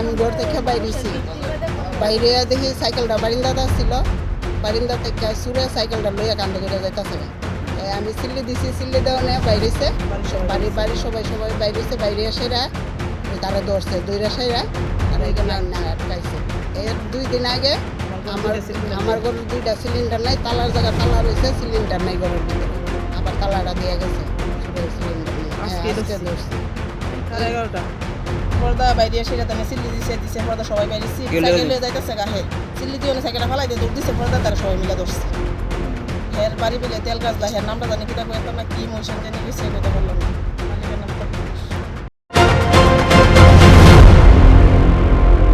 আমি ঘর থেকে বাইরেছি। বাইরে দেখি সাইকেলটা বারিন্দাটা ছিল বারিন্দা থেকে সুরে সাইকেলটা লইয়া কান্দ করে যাইতেছে। আমি সিল্লি দিছি সিল্লি দেওয়া নিয়ে বাইরেছে। বাড়ি বাড়ি সবাই সবাই বাইরেছে বাইরে এসেরা তারা ধরছে দইরা সেরা তারা এখানে না আটকাইছে। এর দুই দিন আগে আমার আমার ঘরের দুইটা সিলিন্ডার নাই তালার জায়গা তালা রয়েছে সিলিন্ডার নাই ঘরের ভিতরে। আবার তালাটা দিয়ে গেছে সিলিন্ডার নেই হ্যাঁ, আজকে ধরছে। ধরছে। এগারোটা? পর্দা বাইরে এসে গেছে আমি সিল্লি দিছে দিছে পর্দা সবাই বাইরে সাইকেল? লয়ে যাইতেছে গাহে সিল্লি দিয়ে সাইকেলটা ফালাই দিয়ে দৌড় দিছে পর্দা তারা সবাই মিলে ধরছে। হের বাড়ি বিলে তেল গাছ হের নামটা জানি কিটা কয়ে না কি মোশন জানি গেছে কইতে